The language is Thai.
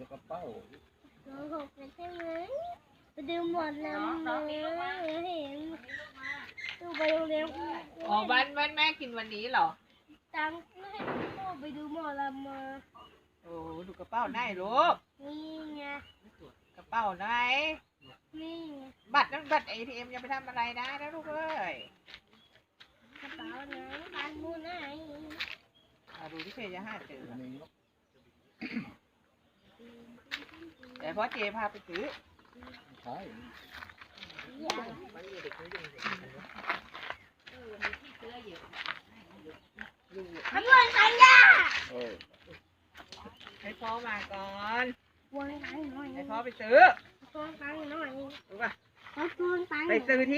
น้องหกเลยใช่ไหมไปดูหมดแล้วนะเห็นดูไปโรงเรียนอ๋อวันวันแม่กินวันนี้เหรอ ตังค์ไม่ให้พ่อไปดูหมอลำมา โอ้ดูกระเป๋าได้ลูก นี่ไง กระเป๋าไหน นี่ไงบัตรนั้นบัตรเอทีเอ็มอย่าไปทำอะไรนะนะลูกเอ้ย กระเป๋าไหนบ้านมูไหนอะดูที่เพจจะห้าเจอมีเนาะ แต่พ่อเจพาไปซื้อใช่อย่าขบวนขันยาเออให้พ่อมาก่อนขบวนขันหน่อยให้พ่อไปซื้อขบวนขันหน่อยรู้ป่ะขบวนขันไปซื้อที่